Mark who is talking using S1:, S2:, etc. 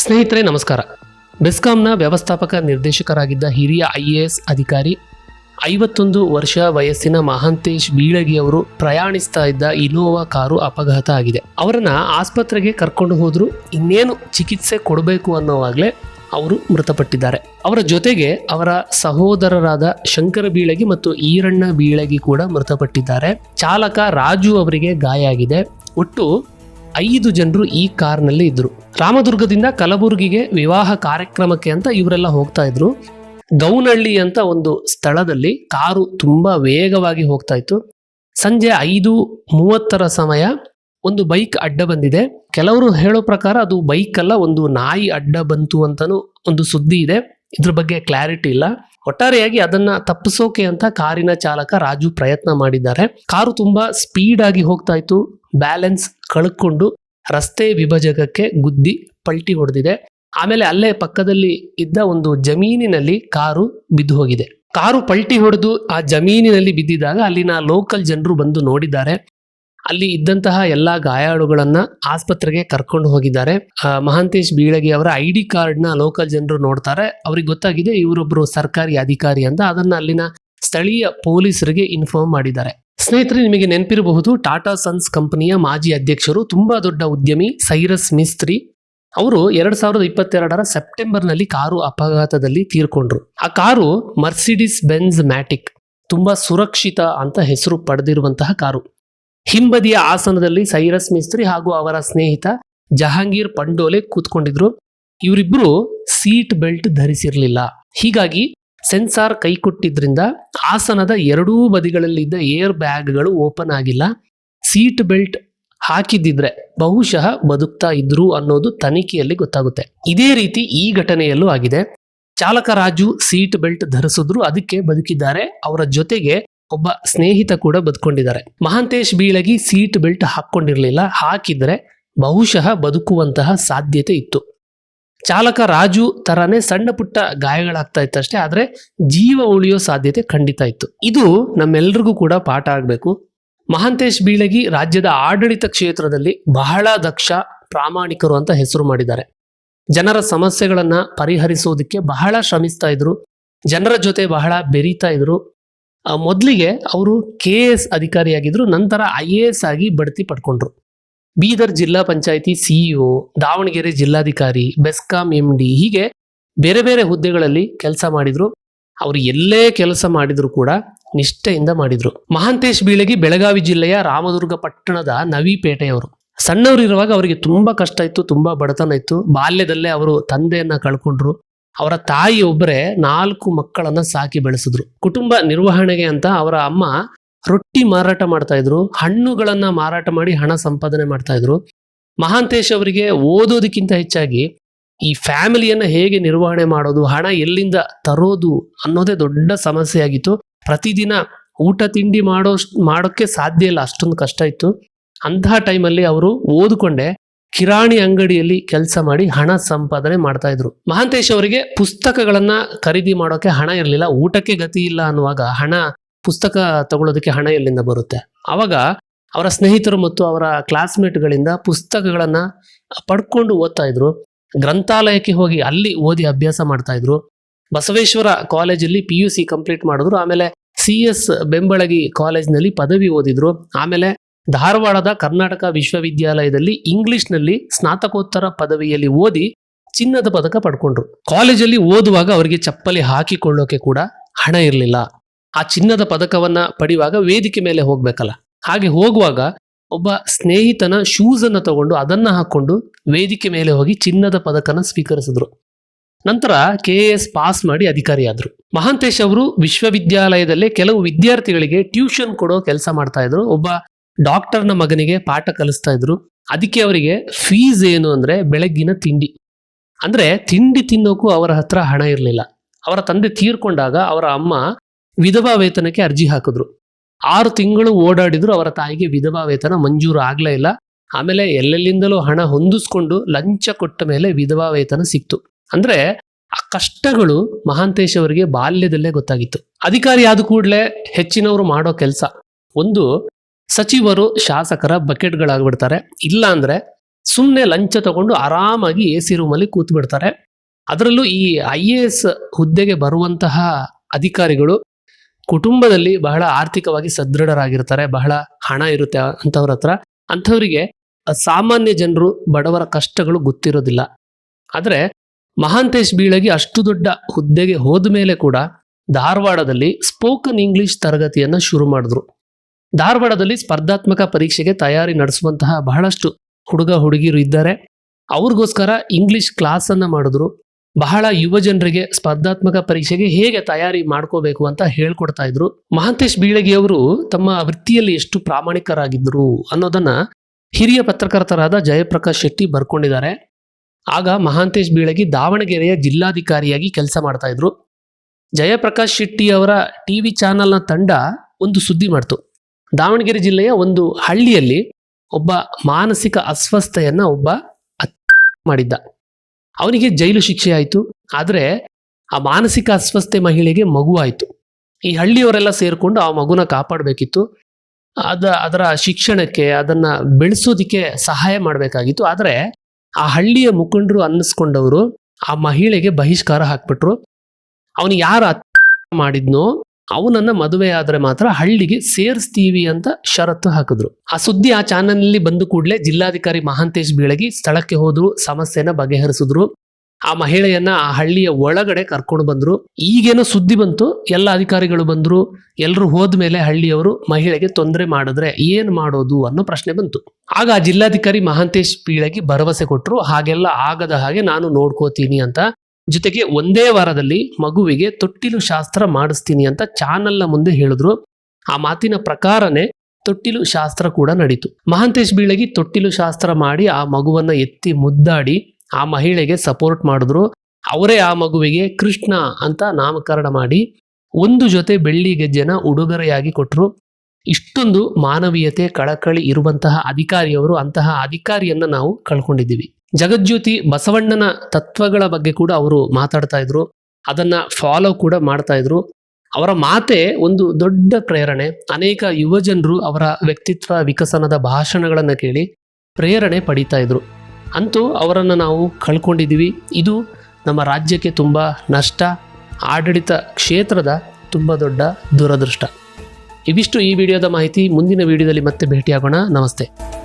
S1: ಸ್ನೇಹಿತರೆ, ನಮಸ್ಕಾರ. ಬೆಸ್ಕಾಂನ ವ್ಯವಸ್ಥಾಪಕ ನಿರ್ದೇಶಕರಾಗಿದ್ದ ಹಿರಿಯ ಐ ಎ ಎಸ್ ಅಧಿಕಾರಿ, ಐವತ್ತೊಂದು ವರ್ಷ ವಯಸ್ಸಿನ ಮಹಾಂತೇಶ್ ಬೀಳಗಿ ಅವರು ಪ್ರಯಾಣಿಸ್ತಾ ಇದ್ದ ಇನೋವಾ ಕಾರು ಅಪಘಾತ ಆಗಿದೆ. ಅವರನ್ನ ಆಸ್ಪತ್ರೆಗೆ ಕರ್ಕೊಂಡು ಹೋದ್ರು. ಇನ್ನೇನು ಚಿಕಿತ್ಸೆ ಕೊಡಬೇಕು ಅನ್ನೋವಾಗಲೇ ಅವರು ಮೃತಪಟ್ಟಿದ್ದಾರೆ. ಅವರ ಜೊತೆಗೆ ಅವರ ಸಹೋದರರಾದ ಶಂಕರ ಬೀಳಗಿ ಮತ್ತು ಈರಣ್ಣ ಬೀಳಗಿ ಕೂಡ ಮೃತಪಟ್ಟಿದ್ದಾರೆ. ಚಾಲಕ ರಾಜು ಅವರಿಗೆ ಗಾಯ ಆಗಿದೆ. ಒಟ್ಟು ಐದು ಜನರು ಈ ಕಾರ್ನಲ್ಲಿ ಇದ್ರು. ರಾಮದುರ್ಗದಿಂದ ಕಲಬುರಗಿಗೆ ವಿವಾಹ ಕಾರ್ಯಕ್ರಮಕ್ಕೆ ಅಂತ ಇವರೆಲ್ಲ ಹೋಗ್ತಾ ಇದ್ರು. ಗೌನಹಳ್ಳಿ ಅಂತ ಒಂದು ಸ್ಥಳದಲ್ಲಿ ಕಾರು ತುಂಬಾ ವೇಗವಾಗಿ ಹೋಗ್ತಾ ಇತ್ತು. ಸಂಜೆ ಐದು ಮೂವತ್ತರ ಸಮಯ ಒಂದು ಬೈಕ್ ಅಡ್ಡ ಬಂದಿದೆ. ಕೆಲವರು ಹೇಳೋ ಪ್ರಕಾರ ಅದು ಬೈಕ್ ಅಲ್ಲ, ಒಂದು ನಾಯಿ ಅಡ್ಡ ಬಂತು ಅಂತಾನು ಒಂದು ಸುದ್ದಿ ಇದೆ. ಇದ್ರ ಬಗ್ಗೆ ಕ್ಲಾರಿಟಿ ಇಲ್ಲ. ಒಟ್ಟಾರೆಯಾಗಿ ಅದನ್ನ ತಪ್ಪಿಸೋಕೆ ಅಂತ ಕಾರಿನ ಚಾಲಕ ರಾಜು ಪ್ರಯತ್ನ ಮಾಡಿದ್ದಾರೆ. ಕಾರು ತುಂಬಾ ಸ್ಪೀಡ್ ಆಗಿ ಹೋಗ್ತಾ ಇತ್ತು. ಬ್ಯಾಲೆನ್ಸ್ ಕಳ್ಕೊಂಡು ರಸ್ತೆ ವಿಭಜಕಕ್ಕೆ ಗುದ್ದಿ ಪಲ್ಟಿ ಹೊಡೆದಿದೆ. ಆಮೇಲೆ ಅಲ್ಲೇ ಪಕ್ಕದಲ್ಲಿ ಇದ್ದ ಒಂದು ಜಮೀನಿನಲ್ಲಿ ಕಾರು ಬಿದ್ದು ಹೋಗಿದೆ. ಕಾರು ಪಲ್ಟಿ ಹೊಡೆದು ಆ ಜಮೀನಿನಲ್ಲಿ ಬಿದ್ದಿದಾಗ ಅಲ್ಲಿನ ಲೋಕಲ್ ಜನರು ಬಂದು ನೋಡಿದ್ದಾರೆ. ಅಲ್ಲಿ ಇದ್ದಂತಹ ಎಲ್ಲಾ ಗಾಯಾಳುಗಳನ್ನ ಆಸ್ಪತ್ರೆಗೆ ಕರ್ಕೊಂಡು ಹೋಗಿದ್ದಾರೆ. ಮಹಾಂತೇಶ್ ಬೀಳಗಿ ಅವರ ಐ ಡಿ ಕಾರ್ಡ್ನ ಲೋಕಲ್ ಜನರು ನೋಡ್ತಾರೆ. ಅವ್ರಿಗೆ ಗೊತ್ತಾಗಿದೆ ಇವರೊಬ್ಬರು ಸರ್ಕಾರಿ ಅಧಿಕಾರಿ ಅಂತ. ಅದನ್ನ ಅಲ್ಲಿನ ಸ್ಥಳೀಯ ಪೊಲೀಸರಿಗೆ ಇನ್ಫಾರ್ಮ್ ಮಾಡಿದ್ದಾರೆ. ಸ್ನೇಹಿತರೆ, ನಿಮಗೆ ನೆನಪಿರಬಹುದು ಟಾಟಾ ಸನ್ಸ್ ಕಂಪನಿಯ ಮಾಜಿ ಅಧ್ಯಕ್ಷರು, ತುಂಬಾ ದೊಡ್ಡ ಉದ್ಯಮಿ ಸೈರಸ್ ಮಿಸ್ತ್ರಿ ಅವರು ಎರಡ್ ಸಾವಿರದ ಇಪ್ಪತ್ತೆರಡರ ಸೆಪ್ಟೆಂಬರ್ನಲ್ಲಿ ಕಾರು ಅಪಘಾತದಲ್ಲಿ ತೀರ್ಕೊಂಡ್ರು. ಆ ಕಾರು ಮರ್ಸಿಡಿಸ್ ಬೆನ್ಸ್ ಮ್ಯಾಟಿಕ್ ತುಂಬಾ ಸುರಕ್ಷಿತ ಅಂತ ಹೆಸರು ಪಡೆದಿರುವಂತಹ ಕಾರು. ಹಿಂಬದಿಯ ಆಸನದಲ್ಲಿ ಸೈರಸ್ ಮಿಸ್ತ್ರಿ ಹಾಗೂ ಅವರ ಸ್ನೇಹಿತ ಜಹಾಂಗೀರ್ ಪಂಡೋಲೆ ಕೂತ್ಕೊಂಡಿದ್ರು. ಇವರಿಬ್ರು ಸೀಟ್ ಬೆಲ್ಟ್ ಧರಿಸಿರ್ಲಿಲ್ಲ. ಹೀಗಾಗಿ ಸೆನ್ಸಾರ್ ಕೈ ಕೊಟ್ಟಿದ್ರಿಂದ ಆಸನದ ಎರಡೂ ಬದಿಗಳಲ್ಲಿದ್ದ ಏರ್ ಬ್ಯಾಗ್ಗಳು ಓಪನ್ ಆಗಿಲ್ಲ. ಸೀಟ್ ಬೆಲ್ಟ್ ಹಾಕಿದ್ದಿದ್ರೆ ಬಹುಶಃ ಬದುಕ್ತಾ ಇದ್ರು ಅನ್ನೋದು ತನಿಖೆಯಲ್ಲಿ ಗೊತ್ತಾಗುತ್ತೆ. ಇದೇ ರೀತಿ ಈ ಘಟನೆಯಲ್ಲೂ ಆಗಿದೆ. ಚಾಲಕ ರಾಜು ಸೀಟ್ ಬೆಲ್ಟ್ ಧರಿಸಿದ್ರು, ಅದಕ್ಕೆ ಬದುಕಿದ್ದಾರೆ. ಅವರ ಜೊತೆಗೆ ಒಬ್ಬ ಸ್ನೇಹಿತ ಕೂಡ ಬದುಕೊಂಡಿದ್ದಾರೆ. ಮಹಾಂತೇಶ್ ಬೀಳಗಿ ಸೀಟ್ ಬೆಲ್ಟ್ ಹಾಕೊಂಡಿರ್ಲಿಲ್ಲ ಹಾಕಿದ್ರೆ ಬಹುಶಃ ಬದುಕುವಂತಹ ಸಾಧ್ಯತೆ ಇತ್ತು. ಚಾಲಕ ರಾಜು ತರಾನೇ ಸಣ್ಣ ಪುಟ್ಟ ಗಾಯಗಳಾಗ್ತಾ ಇತ್ತಷ್ಟೇ ಆದರೆ ಜೀವ ಉಳಿಯೋ ಸಾಧ್ಯತೆ ಖಂಡಿತ ಇತ್ತು. ಇದು ನಮ್ಮೆಲ್ರಿಗೂ ಕೂಡ ಪಾಠ ಆಗಬೇಕು. ಮಹಾಂತೇಶ್ ಬೀಳಗಿ ರಾಜ್ಯದ ಆಡಳಿತ ಕ್ಷೇತ್ರದಲ್ಲಿ ಬಹಳ ದಕ್ಷ ಪ್ರಾಮಾಣಿಕರು ಅಂತ ಹೆಸರು ಮಾಡಿದ್ದಾರೆ. ಜನರ ಸಮಸ್ಯೆಗಳನ್ನ ಪರಿಹರಿಸೋದಕ್ಕೆ ಬಹಳ ಶ್ರಮಿಸ್ತಾ ಇದ್ರು. ಜನರ ಜೊತೆ ಬಹಳ ಬೆರೀತಾ ಇದ್ರು. ಮೊದಲಿಗೆ ಅವರು ಕೆ ಎಸ್ ಅಧಿಕಾರಿಯಾಗಿದ್ರು, ನಂತರ ಐ ಎ ಎಸ್ ಆಗಿ ಬಡ್ತಿ ಪಡ್ಕೊಂಡ್ರು. ಬೀದರ್ ಜಿಲ್ಲಾ ಪಂಚಾಯಿತಿ ಸಿಇಒ, ದಾವಣಗೆರೆ ಜಿಲ್ಲಾಧಿಕಾರಿ, ಬೆಸ್ಕಾಂ ಎಂ ಡಿ ಹೀಗೆ ಬೇರೆ ಬೇರೆ ಹುದ್ದೆಗಳಲ್ಲಿ ಕೆಲಸ ಮಾಡಿದ್ರು. ಅವರು ಎಲ್ಲೇ ಕೆಲಸ ಮಾಡಿದ್ರು ಕೂಡ ನಿಷ್ಠೆಯಿಂದ ಮಾಡಿದ್ರು. ಮಹಾಂತೇಶ್ ಬೀಳಗಿ, ಬೆಳಗಾವಿ ಜಿಲ್ಲೆಯ ರಾಮದುರ್ಗ ಪಟ್ಟಣದ ನವಿಪೇಟೆಯವರು. ಸಣ್ಣವರಿರುವಾಗ ಅವರಿಗೆ ತುಂಬಾ ಕಷ್ಟ ಇತ್ತು, ತುಂಬಾ ಬಡತನ ಇತ್ತು. ಬಾಲ್ಯದಲ್ಲೇ ಅವರು ತಂದೆಯನ್ನ ಕಳ್ಕೊಂಡ್ರು. ಅವರ ತಾಯಿ ಒಬ್ಬರೇ ನಾಲ್ಕು ಮಕ್ಕಳನ್ನ ಸಾಕಿ ಬೆಳೆಸಿದ್ರು. ಕುಟುಂಬ ನಿರ್ವಹಣೆಗೆ ಅಂತ ಅವರ ಅಮ್ಮ ರೊಟ್ಟಿ ಮಾರಾಟ ಮಾಡ್ತಾ ಇದ್ರು, ಹಣ್ಣುಗಳನ್ನ ಮಾರಾಟ ಮಾಡಿ ಹಣ ಸಂಪಾದನೆ ಮಾಡ್ತಾ ಇದ್ರು. ಮಹಾಂತೇಶ್ ಅವರಿಗೆ ಓದೋದಕ್ಕಿಂತ ಹೆಚ್ಚಾಗಿ ಈ ಫ್ಯಾಮಿಲಿಯನ್ನ ಹೇಗೆ ನಿರ್ವಹಣೆ ಮಾಡೋದು, ಹಣ ಎಲ್ಲಿಂದ ತರೋದು ಅನ್ನೋದೇ ದೊಡ್ಡ ಸಮಸ್ಯೆ ಆಗಿತ್ತು. ಪ್ರತಿದಿನ ಊಟ ತಿಂಡಿ ಮಾಡೋ ಮಾಡೋಕ್ಕೆ ಸಾಧ್ಯ ಇಲ್ಲ, ಅಷ್ಟೊಂದು ಕಷ್ಟ ಇತ್ತು. ಅಂತಹ ಟೈಮಲ್ಲಿ ಅವರು ಓದಿಕೊಂಡೆ, ಕಿರಾಣಿ ಅಂಗಡಿಯಲ್ಲಿ ಕೆಲಸ ಮಾಡಿ ಹಣ ಸಂಪಾದನೆ ಮಾಡ್ತಾ ಇದ್ರು. ಮಹಾಂತೇಶ್ ಅವರಿಗೆ ಪುಸ್ತಕಗಳನ್ನ ಖರೀದಿ ಮಾಡೋಕೆ ಹಣ ಇರಲಿಲ್ಲ, ಊಟಕ್ಕೆ ಗತಿ ಇಲ್ಲ ಅನ್ನುವಾಗ ಹಣ ಪುಸ್ತಕ ತಗೊಳ್ಳೋದಕ್ಕೆ ಹಣ ಎಲ್ಲಿಂದ ಬರುತ್ತೆ? ಆವಾಗ ಅವರ ಸ್ನೇಹಿತರು ಮತ್ತು ಅವರ ಕ್ಲಾಸ್ಮೇಟ್ಗಳಿಂದ ಪುಸ್ತಕಗಳನ್ನು ಪಡ್ಕೊಂಡು ಓದ್ತಾ ಇದ್ರು. ಗ್ರಂಥಾಲಯಕ್ಕೆ ಹೋಗಿ ಅಲ್ಲಿ ಓದಿ ಅಭ್ಯಾಸ ಮಾಡ್ತಾ ಇದ್ರು. ಬಸವೇಶ್ವರ ಕಾಲೇಜಲ್ಲಿ ಪಿ ಯು ಸಿ ಕಂಪ್ಲೀಟ್ ಮಾಡಿದ್ರು. ಆಮೇಲೆ ಸಿ ಎಸ್ ಬೆಂಬಳಗಿ ಕಾಲೇಜ್ನಲ್ಲಿ ಪದವಿ ಓದಿದ್ರು. ಆಮೇಲೆ ಧಾರವಾಡದ ಕರ್ನಾಟಕ ವಿಶ್ವವಿದ್ಯಾಲಯದಲ್ಲಿ ಇಂಗ್ಲಿಷ್ನಲ್ಲಿ ಸ್ನಾತಕೋತ್ತರ ಪದವಿಯಲ್ಲಿ ಓದಿ ಚಿನ್ನದ ಪದಕ ಪಡ್ಕೊಂಡ್ರು. ಕಾಲೇಜಲ್ಲಿ ಓದುವಾಗ ಅವರಿಗೆ ಚಪ್ಪಲಿ ಹಾಕಿಕೊಳ್ಳೋಕೆ ಕೂಡ ಹಣ ಇರಲಿಲ್ಲ. ಆ ಚಿನ್ನದ ಪದಕವನ್ನ ಪಡೆಯುವಾಗ ವೇದಿಕೆ ಮೇಲೆ ಹೋಗ್ಬೇಕಲ್ಲ. ಹಾಗೆ ಹೋಗುವಾಗ ಒಬ್ಬ ಸ್ನೇಹಿತನ ಶೂಸ್ ಅನ್ನ ತಗೊಂಡು ಅದನ್ನ ಹಾಕೊಂಡು ವೇದಿಕೆ ಮೇಲೆ ಹೋಗಿ ಚಿನ್ನದ ಪದಕನ ಸ್ವೀಕರಿಸಿದ್ರು. ನಂತರ ಕೆ ಎಸ್ ಪಾಸ್ ಮಾಡಿ ಅಧಿಕಾರಿಯಾದರು. ಮಹಾಂತೇಶ್ ಅವರು ವಿಶ್ವವಿದ್ಯಾಲಯದಲ್ಲೇ ಕೆಲವು ವಿದ್ಯಾರ್ಥಿಗಳಿಗೆ ಟ್ಯೂಷನ್ ಕೊಡೋ ಕೆಲಸ ಮಾಡ್ತಾ ಇದ್ರು. ಒಬ್ಬ ಡಾಕ್ಟರ್ನ ಮಗನಿಗೆ ಪಾಠ ಕಲಿಸ್ತಾ ಇದ್ರು. ಅದಕ್ಕೆ ಅವರಿಗೆ ಫೀಸ್ ಏನು ಅಂದ್ರೆ ಬೆಳಗ್ಗಿನ ತಿಂಡಿ. ಅಂದ್ರೆ ತಿಂಡಿ ತಿನ್ನೋಕು ಅವರ ಹತ್ರ ಹಣ ಇರಲಿಲ್ಲ. ಅವರ ತಂದೆ ತೀರ್ಕೊಂಡಾಗ ಅವರ ಅಮ್ಮ ವಿಧವಾ ವೇತನಕ್ಕೆ ಅರ್ಜಿ ಹಾಕಿದ್ರು. ಆರು ತಿಂಗಳು ಓಡಾಡಿದ್ರು ಅವರ ತಾಯಿಗೆ ವಿಧವಾ ವೇತನ ಮಂಜೂರು ಆಗ್ಲೇ ಇಲ್ಲ. ಆಮೇಲೆ ಎಲ್ಲೆಲ್ಲಿಂದಲೂ ಹಣ ಹೊಂದಿಸ್ಕೊಂಡು ಲಂಚ ಕೊಟ್ಟ ಮೇಲೆ ವಿಧವಾ ವೇತನ ಸಿಕ್ತು. ಅಂದ್ರೆ ಆ ಕಷ್ಟಗಳು ಮಹಾಂತೇಶ್ ಅವರಿಗೆ ಬಾಲ್ಯದಲ್ಲೇ ಗೊತ್ತಾಗಿತ್ತು. ಅಧಿಕಾರಿ ಆದ ಕೂಡಲೇ ಹೆಚ್ಚಿನವರು ಮಾಡೋ ಕೆಲಸ. ಒಂದು, ಸಚಿವರು, ಶಾಸಕರ ಬಕೆಟ್ಗಳಾಗ್ಬಿಡ್ತಾರೆ. ಇಲ್ಲ ಅಂದ್ರೆ ಸುಮ್ಮನೆ ಲಂಚ ತಗೊಂಡು ಆರಾಮಾಗಿ ಎ ಸಿ ರೂಮಲ್ಲಿ ಕೂತ್ ಬಿಡ್ತಾರೆ ಅದರಲ್ಲೂ ಈ ಐ ಎ ಎಸ್ ಹುದ್ದೆಗೆ ಬರುವಂತಹ ಅಧಿಕಾರಿಗಳು ಕುಟುಂಬದಲ್ಲಿ ಬಹಳ ಆರ್ಥಿಕವಾಗಿ ಸದೃಢರಾಗಿರ್ತಾರೆ, ಬಹಳ ಹಣ ಇರುತ್ತೆ ಅಂಥವ್ರ ಹತ್ರ. ಅಂಥವರಿಗೆ ಸಾಮಾನ್ಯ ಜನರು ಬಡವರ ಕಷ್ಟಗಳು ಗೊತ್ತಿರೋದಿಲ್ಲ. ಆದರೆ ಮಹಾಂತೇಶ್ ಬೀಳಗಿ ಅಷ್ಟು ದೊಡ್ಡ ಹುದ್ದೆಗೆ ಹೋದ ಮೇಲೆ ಕೂಡ ಧಾರವಾಡದಲ್ಲಿ ಸ್ಪೋಕನ್ ಇಂಗ್ಲಿಷ್ ತರಗತಿಯನ್ನು ಶುರು ಮಾಡಿದ್ರು. ಧಾರವಾಡದಲ್ಲಿ ಸ್ಪರ್ಧಾತ್ಮಕ ಪರೀಕ್ಷೆಗೆ ತಯಾರಿ ನಡೆಸುವಂತಹ ಬಹಳಷ್ಟು ಹುಡುಗ ಹುಡುಗಿಯರು ಇದ್ದಾರೆ. ಅವ್ರಿಗೋಸ್ಕರ ಇಂಗ್ಲಿಷ್ ಕ್ಲಾಸನ್ನು ಮಾಡಿದ್ರು. ಬಹಳ ಯುವ ಜನರಿಗೆ ಸ್ಪರ್ಧಾತ್ಮಕ ಪರೀಕ್ಷೆಗೆ ಹೇಗೆ ತಯಾರಿ ಮಾಡ್ಕೋಬೇಕು ಅಂತ ಹೇಳ್ಕೊಡ್ತಾ ಇದ್ರು. ಮಹಾಂತೇಶ್ ಬೀಳಗಿ ಅವರು ತಮ್ಮ ವೃತ್ತಿಯಲ್ಲಿ ಎಷ್ಟು ಪ್ರಾಮಾಣಿಕರಾಗಿದ್ದರು ಅನ್ನೋದನ್ನ ಹಿರಿಯ ಪತ್ರಕರ್ತರಾದ ಜಯಪ್ರಕಾಶ್ ಶೆಟ್ಟಿ ಬರ್ಕೊಂಡಿದ್ದಾರೆ. ಆಗ ಮಹಾಂತೇಶ್ ಬೀಳಗಿ ದಾವಣಗೆರೆಯ ಜಿಲ್ಲಾಧಿಕಾರಿಯಾಗಿ ಕೆಲಸ ಮಾಡ್ತಾ ಇದ್ರು. ಜಯಪ್ರಕಾಶ್ ಶೆಟ್ಟಿ ಅವರ ಟಿವಿ ಚಾನೆಲ್ನ ತಂಡ ಒಂದು ಸುದ್ದಿ ಮಾಡ್ತು. ದಾವಣಗೆರೆ ಜಿಲ್ಲೆಯ ಒಂದು ಹಳ್ಳಿಯಲ್ಲಿ ಒಬ್ಬ ಮಾನಸಿಕ ಅಸ್ವಸ್ಥೆಯನ್ನ ಒಬ್ಬ ಮಾಡಿದ್ದ. ಅವನಿಗೆ ಜೈಲು ಶಿಕ್ಷೆ ಆಯಿತು. ಆದರೆ ಆ ಮಾನಸಿಕ ಅಸ್ವಸ್ಥೆ ಮಹಿಳೆಗೆ ಮಗು ಆಯಿತು ಈ ಹಳ್ಳಿಯವರೆಲ್ಲ ಸೇರಿಕೊಂಡು ಆ ಮಗುನ ಕಾಪಾಡಬೇಕಿತ್ತು. ಅದ, ಅದರ ಶಿಕ್ಷಣಕ್ಕೆ, ಅದನ್ನು ಬೆಳೆಸೋದಕ್ಕೆ ಸಹಾಯ ಮಾಡಬೇಕಾಗಿತ್ತು. ಆದರೆ ಆ ಹಳ್ಳಿಯ ಮುಖಂಡರು ಅನ್ನಿಸ್ಕೊಂಡವರು ಆ ಮಹಿಳೆಗೆ ಬಹಿಷ್ಕಾರ ಹಾಕ್ಬಿಟ್ರು. ಅವನು ಯಾರು ಮಾಡಿದ್ನೋ ಅವನನ್ನ ಮದುವೆ ಆದ್ರೆ ಮಾತ್ರ ಹಳ್ಳಿಗೆ ಸೇರಿಸ್ತೀವಿ ಅಂತ ಷರತ್ತು ಹಾಕಿದ್ರು. ಆ ಸುದ್ದಿ ಆ ಚಾನಲ್ನಲ್ಲಿ ಬಂದ ಕೂಡಲೇ ಜಿಲ್ಲಾಧಿಕಾರಿ ಮಹಾಂತೇಶ್ ಬೀಳಗಿ ಸ್ಥಳಕ್ಕೆ ಹೋದರು, ಸಮಸ್ಯೆನ ಬಗೆಹರಿಸಿದ್ರು. ಆ ಮಹಿಳೆಯನ್ನ ಆ ಹಳ್ಳಿಯ ಒಳಗಡೆ ಕರ್ಕೊಂಡು ಬಂದ್ರು. ಈಗೇನೋ ಸುದ್ದಿ ಬಂತು, ಎಲ್ಲ ಅಧಿಕಾರಿಗಳು ಬಂದ್ರು ಎಲ್ಲರೂ ಹೋದ್ಮೇಲೆ ಹಳ್ಳಿಯವರು ಮಹಿಳೆಗೆ ತೊಂದರೆ ಮಾಡಿದ್ರೆ ಏನ್ ಮಾಡೋದು ಅನ್ನೋ ಪ್ರಶ್ನೆ ಬಂತು. ಆಗ ಆ ಜಿಲ್ಲಾಧಿಕಾರಿ ಮಹಾಂತೇಶ್ ಬೀಳಗಿ ಭರವಸೆ ಕೊಟ್ಟರು ಹಾಗೆಲ್ಲ ಆಗದ ಹಾಗೆ ನಾನು ನೋಡ್ಕೋತೀನಿ ಅಂತ ಜೊತೆಗೆ ಒಂದೇ ವಾರದಲ್ಲಿ ಮಗುವಿಗೆ ತೊಟ್ಟಿಲು ಶಾಸ್ತ್ರ ಮಾಡಿಸ್ತೀನಿ ಅಂತ ಚಾನಲ್ನ ಮುಂದೆ ಹೇಳಿದ್ರು. ಆ ಮಾತಿನ ಪ್ರಕಾರನೇ ತೊಟ್ಟಿಲು ಶಾಸ್ತ್ರ ಕೂಡ ನಡೀತು. ಮಹಾಂತೇಶ್ ಬೀಳಗಿ ತೊಟ್ಟಿಲು ಶಾಸ್ತ್ರ ಮಾಡಿ ಆ ಮಗುವನ್ನ ಎತ್ತಿ ಮುದ್ದಾಡಿ ಆ ಮಹಿಳೆಗೆ ಸಪೋರ್ಟ್ ಮಾಡಿದ್ರು. ಅವರೇ ಆ ಮಗುವಿಗೆ ಕೃಷ್ಣ ಅಂತ ನಾಮಕರಣ ಮಾಡಿ ಒಂದು ಜೊತೆ ಬೆಳ್ಳಿ ಗೆಜ್ಜೆನ ಉಡುಗೊರೆಯಾಗಿ ಕೊಟ್ಟರು ಇಷ್ಟೊಂದು ಮಾನವೀಯತೆ, ಕಳಕಳಿ ಇರುವಂತಹ ಅಧಿಕಾರಿಯವರು ಅಂತಹ ಅಧಿಕಾರಿಯನ್ನ ನಾವು ಕಳ್ಕೊಂಡಿದ್ದೀವಿ. ಜಗಜ್ಯೋತಿ ಬಸವಣ್ಣನ ತತ್ವಗಳ ಬಗ್ಗೆ ಕೂಡ ಅವರು ಮಾತಾಡ್ತಾ ಇದ್ರು. ಅದನ್ನ ಫಾಲೋ ಕೂಡ ಮಾಡ್ತಾ ಇದ್ರು. ಅವರ ಮಾತೆ ಒಂದು ದೊಡ್ಡ ಪ್ರೇರಣೆ. ಅನೇಕ ಯುವ ಜನರು ಅವರ ವ್ಯಕ್ತಿತ್ವ ವಿಕಸನದ ಭಾಷಣಗಳನ್ನು ಕೇಳಿ ಪ್ರೇರಣೆ ಪಡಿತಾ ಇದ್ರು. ಅಂತೂ ಅವರನ್ನು ನಾವು ಕಳ್ಕೊಂಡಿದ್ದೀವಿ ಇದು ನಮ್ಮ ರಾಜ್ಯಕ್ಕೆ ತುಂಬ ನಷ್ಟ, ಆಡಳಿತ ಕ್ಷೇತ್ರದ ತುಂಬ ದೊಡ್ಡ ದುರದೃಷ್ಟ. ಇವಿಷ್ಟು ಈ ವಿಡಿಯೋದ ಮಾಹಿತಿ. ಮುಂದಿನ ವಿಡಿಯೋದಲ್ಲಿ ಮತ್ತೆ ಭೇಟಿಯಾಗೋಣ. ನಮಸ್ತೆ.